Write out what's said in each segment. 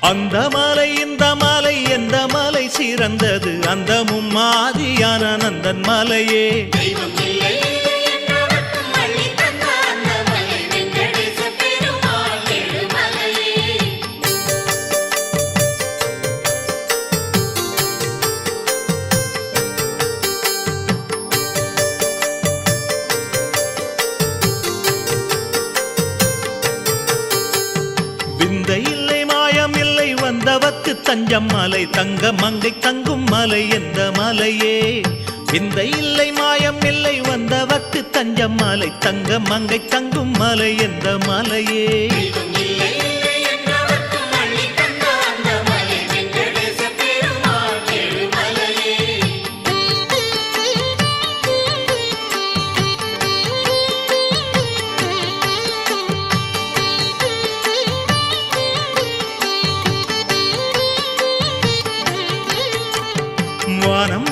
அந்த மலை இந்த மலை எந்த மலை சிறந்தது? அந்த மும்மாதியான நந்தன் மலையே. தெய்வம் இல்லை விந்த இல்லை மாயம் இல்லை வந்தவக்கு தஞ்சம் மலை தங்க மங்கை தங்கும் மலை எந்த மலையே? இந்த இல்லை மாயம் இல்லை வந்தவக்கு தஞ்சம் மலை தங்க மங்கை தங்கும் மலை எந்த மலையே?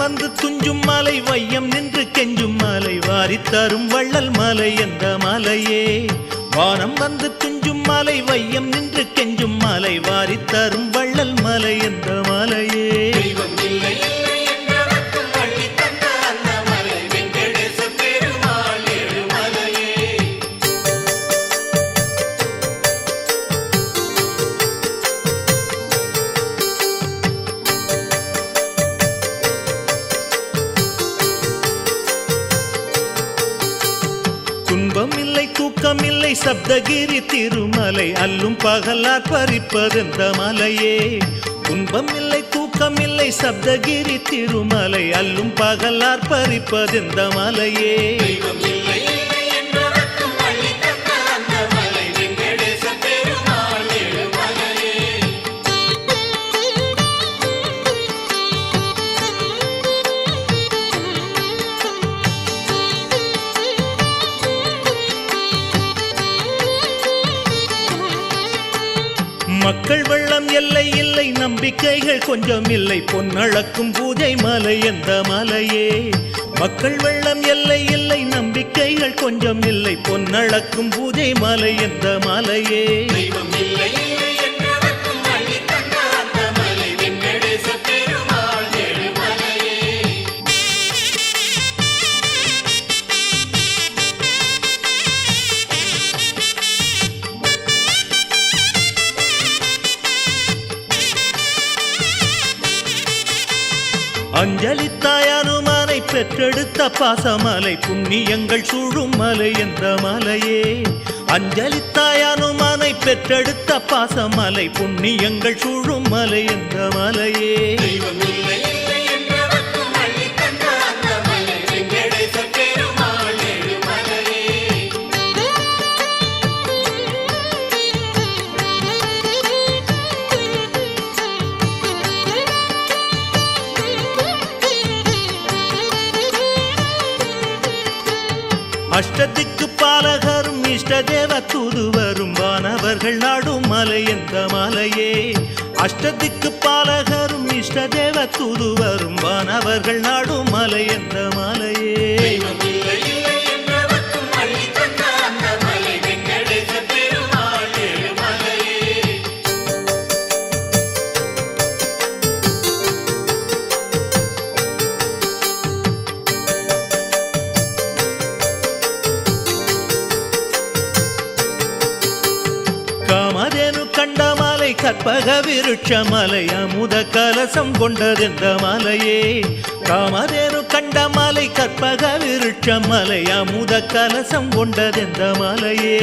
வந்து துஞ்சும் மலை வையம் நின்று கெஞ்சும் மலை வாரி தரும் வள்ளல் மலை எந்த மலையே. வானம் வந்து துஞ்சும் மலை வையம் நின்று கெஞ்சும் மலை வாரி தரும் வள்ளல் மலை எந்த மலையே. தூக்கமில்லை சப்தகிரி திருமலை அல்லும் பகலார் பறிப்பதெந்த மலையே. துன்பம் இல்லை தூக்கம் சப்தகிரி திருமலை அல்லும் பகலார் பறிப்பதெந்த மலையே. மக்கள் வெள்ளம் எல்லை இல்லை நம்பிக்கைகள் கொஞ்சம் இல்லை. பொன்னழக்கும் பூஜை மலை எந்த மலையே? மக்கள் வெள்ளம் எல்லை இல்லை நம்பிக்கைகள் கொஞ்சம் இல்லை. பொன்னழக்கும் பூஜை மலை எந்த மலையே? தெய்வம் இல்லை அஞ்சலி தாயானுமானை பெற்றெடுத்த பாசமலை புண்ணியங்கள் சூழும் மலை என்ற மலையே. அஞ்சலி தாயானுமானை பெற்றெடுத்த பாசமலை புண்ணியங்கள் சூழும் மலை என்ற மலையே. அஷ்டத்துக்கு பாலகரும் இஷ்டதேவ தூதுவரும் வானவர்கள் நாடும் மலை எந்த மலையே? அஷ்டத்துக்கு பாலகரும் இஷ்டதேவ தூதுவரும் வானவர்கள் நாடும் மலை எந்த மலையே? கற்பக விருட்ச மலை அமுத கலசம் கொண்டதெந்த மலையே. காமதேனு கண்ட மலை கற்பக விருட்ச மலை அமுத கலசம் கொண்டதெந்த மலையே.